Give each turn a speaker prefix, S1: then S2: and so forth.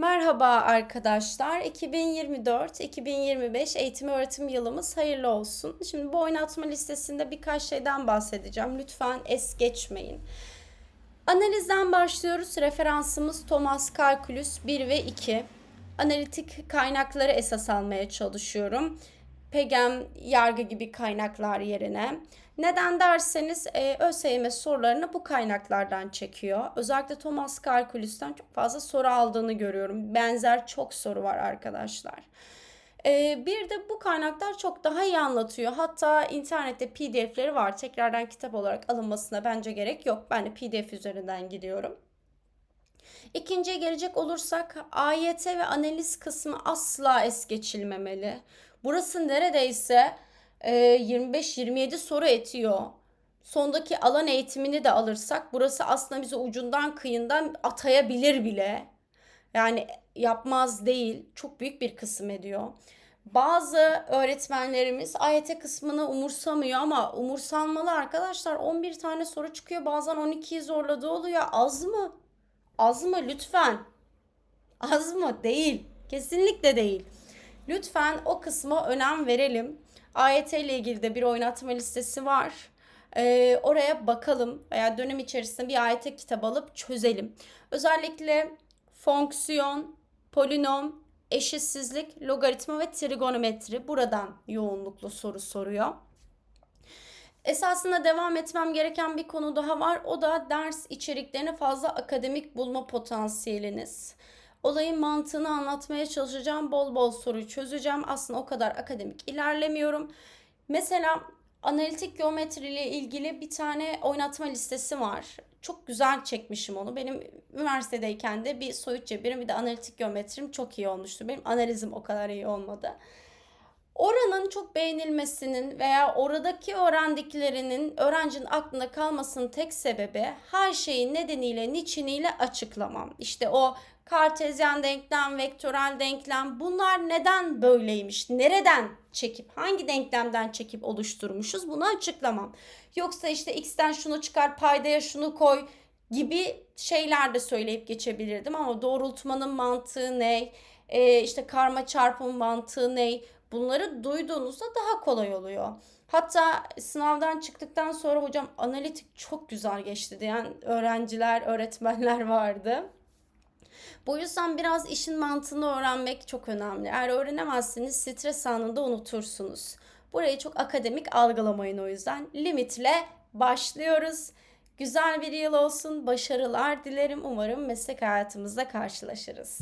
S1: Merhaba arkadaşlar. 2024-2025 eğitim öğretim yılımız hayırlı olsun. Şimdi bu oynatma listesinde birkaç şeyden bahsedeceğim. Lütfen es geçmeyin. Analizden başlıyoruz. Referansımız Thomas Calculus 1 ve 2. Analitik kaynakları esas almaya çalışıyorum. PEGEM, yargı gibi kaynaklar yerine. Neden derseniz e, ÖSYM sorularını bu kaynaklardan çekiyor. Özellikle Thomas Calculus'tan çok fazla soru aldığını görüyorum. Benzer çok soru var arkadaşlar. E, bir de bu kaynaklar çok daha iyi anlatıyor. Hatta internette pdf'leri var. Tekrardan kitap olarak alınmasına bence gerek yok. Ben de pdf üzerinden gidiyorum. İkinciye gelecek olursak AYT ve analiz kısmı asla es geçilmemeli. Burası neredeyse e, 25-27 soru etiyor. Sondaki alan eğitimini de alırsak burası aslında bizi ucundan kıyından atayabilir bile. Yani yapmaz değil. Çok büyük bir kısım ediyor. Bazı öğretmenlerimiz AYT kısmını umursamıyor ama umursanmalı arkadaşlar. 11 tane soru çıkıyor. Bazen 12'yi zorladığı oluyor. Az mı? Az mı lütfen? Az mı? Değil. Kesinlikle değil. Lütfen o kısma önem verelim. AYT ile ilgili de bir oynatma listesi var. Ee, oraya bakalım veya dönem içerisinde bir AYT kitabı alıp çözelim. Özellikle fonksiyon, polinom, eşitsizlik, logaritma ve trigonometri buradan yoğunluklu soru soruyor. Esasında devam etmem gereken bir konu daha var. O da ders içeriklerini fazla akademik bulma potansiyeliniz. Olayın mantığını anlatmaya çalışacağım. Bol bol soruyu çözeceğim. Aslında o kadar akademik ilerlemiyorum. Mesela analitik geometri ile ilgili bir tane oynatma listesi var. Çok güzel çekmişim onu. Benim üniversitedeyken de bir soyut cebirim bir de analitik geometrim çok iyi olmuştu. Benim analizim o kadar iyi olmadı. Oranın çok beğenilmesinin veya oradaki öğrendiklerinin öğrencinin aklında kalmasının tek sebebi her şeyin nedeniyle, niçiniyle açıklamam. İşte o kartezyen denklem, vektörel denklem bunlar neden böyleymiş? Nereden çekip, hangi denklemden çekip oluşturmuşuz bunu açıklamam. Yoksa işte x'ten şunu çıkar, paydaya şunu koy gibi şeyler de söyleyip geçebilirdim ama doğrultmanın mantığı ne? Ee, işte karma çarpım mantığı ne? Bunları duyduğunuzda daha kolay oluyor. Hatta sınavdan çıktıktan sonra hocam analitik çok güzel geçti diyen öğrenciler, öğretmenler vardı. Bu yüzden biraz işin mantığını öğrenmek çok önemli. Eğer öğrenemezseniz stres anında unutursunuz. Burayı çok akademik algılamayın o yüzden. Limitle başlıyoruz. Güzel bir yıl olsun. Başarılar dilerim. Umarım meslek hayatımızda karşılaşırız.